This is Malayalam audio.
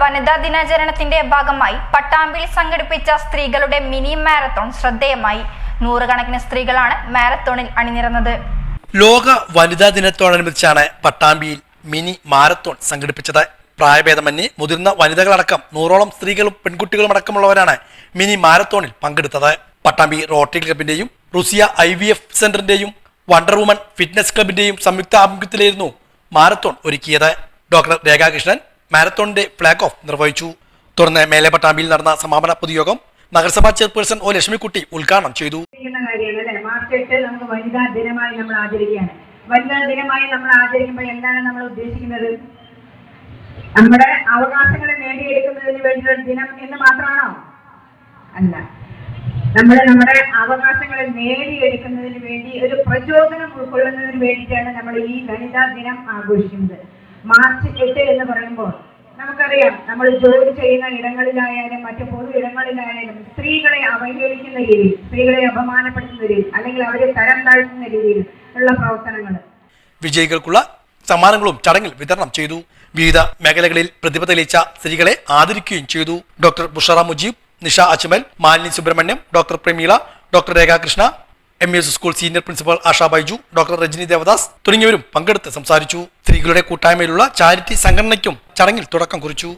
വനിതാ ദിനാചരണത്തിന്റെ ഭാഗമായി പട്ടാമ്പിൽ സംഘടിപ്പിച്ച സ്ത്രീകളുടെ മിനി മാരത്തോൺ ശ്രദ്ധേയമായി. നൂറുകണക്കിന് സ്ത്രീകളാണ് മാരത്തോണിൽ അണിനിരന്നത്. ലോക വനിതാ ദിനത്തോടനുബന്ധിച്ചാണ് പട്ടാമ്പിയിൽ മിനി മാരത്തോൺ സംഘടിപ്പിച്ചത്. പ്രായഭേദമന്യേ മുതിർന്ന വനിതകളടക്കം നൂറോളം സ്ത്രീകളും പെൺകുട്ടികളും അടക്കമുള്ളവരാണ് മിനി മാരത്തോണിൽ പങ്കെടുത്തത്. പട്ടാമ്പി റോട്ടറി ക്ലബിന്റെയും റുസിയ ഐ വി എഫ് സെന്ററിന്റെയും വണ്ടർ വുമൺ ഫിറ്റ്നസ് ക്ലബിന്റെയും സംയുക്ത ആഭിമുഖ്യത്തിലായിരുന്നു മാരത്തോൺ ഒരുക്കിയത്. ഡോക്ടർ രേഖാകൃഷ്ണൻ മാരത്തോണിന്റെ ഫ്ളാഗ് ഓഫ് നിർവഹിച്ചു. തുടർന്ന് മേലെ പട്ടാമ്പിയിൽ നടന്ന സമാപന പൊതുയോഗം നഗരസഭാ ചെയർപേഴ്സൺ ഒ ലക്ഷ്മിക്കുട്ടി ഉദ്ഘാടനം ചെയ്തു. മാർച്ച് വനിതാ ദിനമായി നമ്മൾ ആചരിക്കുകയാണ്. വനിതാ ദിനമായി നമ്മൾ ആചരിക്കുമ്പോൾ എന്താണ് നമ്മൾ ഉദ്ദേശിക്കുന്നത്? നമ്മുടെ അവകാശങ്ങളെ നേടിയെടുക്കുന്നതിന് വേണ്ടിയുള്ള ദിനം എന്ന് മാത്രമാണോ? അല്ല. നമ്മൾ നമ്മുടെ അവകാശങ്ങളെ നേടിയെടുക്കുന്നതിന് വേണ്ടി ഒരു പ്രചോദനം ഉൾക്കൊള്ളുന്നതിന് വേണ്ടിയിട്ടാണ് നമ്മൾ ഈ വനിതാ ദിനം ആഘോഷിക്കുന്നത്. മാർച്ച് എട്ട് എന്ന് പറയുമ്പോൾ നമുക്കറിയാം നമ്മൾ ജോലി ചെയ്യുന്ന ഇടങ്ങളിലായാലും മറ്റു പൊതു ഇടങ്ങളിലായാലും സ്ത്രീകളെ അവഹേളിക്കുന്ന രീതിയിൽ സ്ത്രീകളെ അപമാനപ്പെടുത്തുന്ന രീതിയിൽ അല്ലെങ്കിൽ അവരെ തരം താഴ്ത്തുന്ന രീതിയിൽ ഉള്ള പ്രവർത്തനങ്ങൾ. വിജയികൾക്കുള്ള സമ്മാനങ്ങളും ചടങ്ങിൽ വിതരണം ചെയ്തു. വിവിധ മേഖലകളിൽ പ്രതിഭ തെളിയിച്ച സ്ത്രീകളെ ആദരിക്കുകയും ചെയ്തു. Doctor Bushra Mujeeb Nisha Ajmal Malini Subramaniam doctor Prameela doctor Rekha Krishna M S school senior principal Asha Baiju doctor Rajani Devadas തുടങ്ങിയവരും പങ്കെടുത്ത് സംസാരിച്ചു. സ്ത്രീകളുടെ കൂട്ടായ്മയിലുള്ള ചാരിറ്റി സംഘടനയ്ക്കും ചടങ്ങിൽ തുടക്കം കുറിച്ചു.